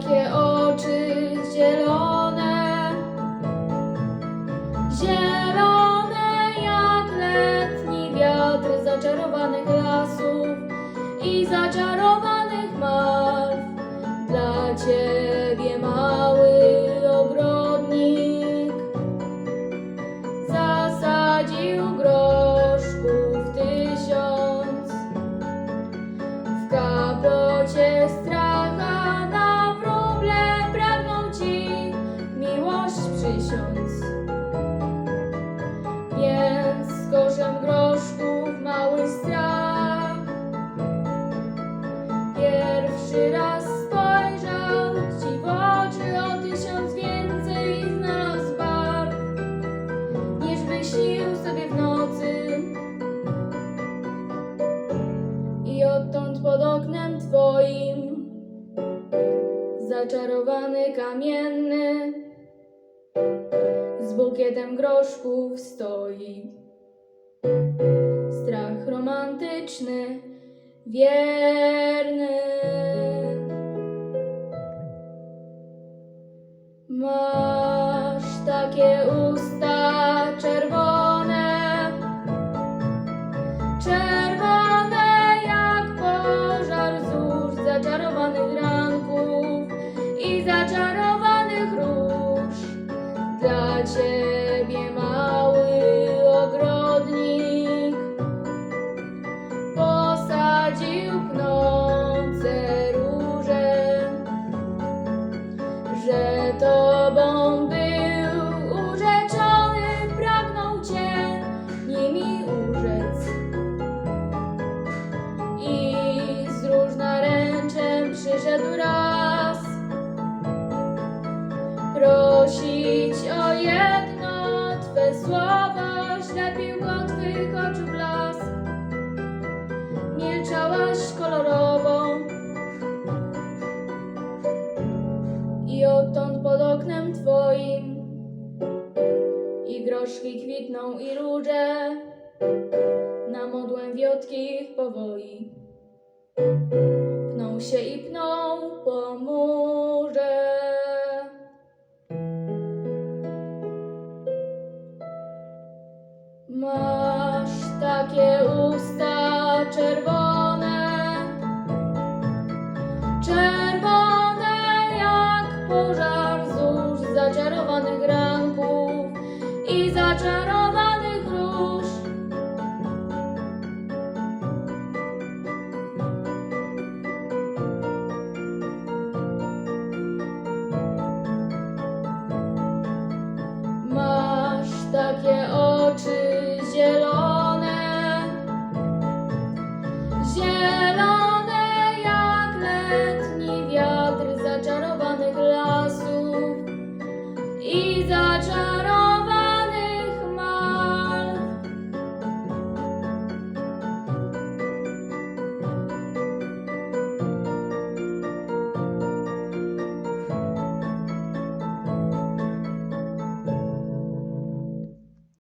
takie oczy zielone, zielone jak letni wiatr zaczarowanych lasów i zaczarowanych malw dla Ciebie. pierwszy raz spojrzał ci w oczy o tysiąc więcej i znalazł barw, niż wyśnił sobie w nocy. I odtąd pod oknem twoim, zaczarowany kamienny, z bukietem groszków stoi. Strach romantyczny, wierny. Takie usta czerwone, czerwone jak pożar zórz zaczarowanych ranków i zaczarowanych róż. Dla ciebie mały ogrodnik posadził pnące przyszedł raz prosić o jedno Twe słowo, ślepił go Twych oczu blask. Milczałaś kolorową, i odtąd pod oknem twoim i groszki kwitną i róże na modłę wiotki ich powoi. Pną się i pną পমন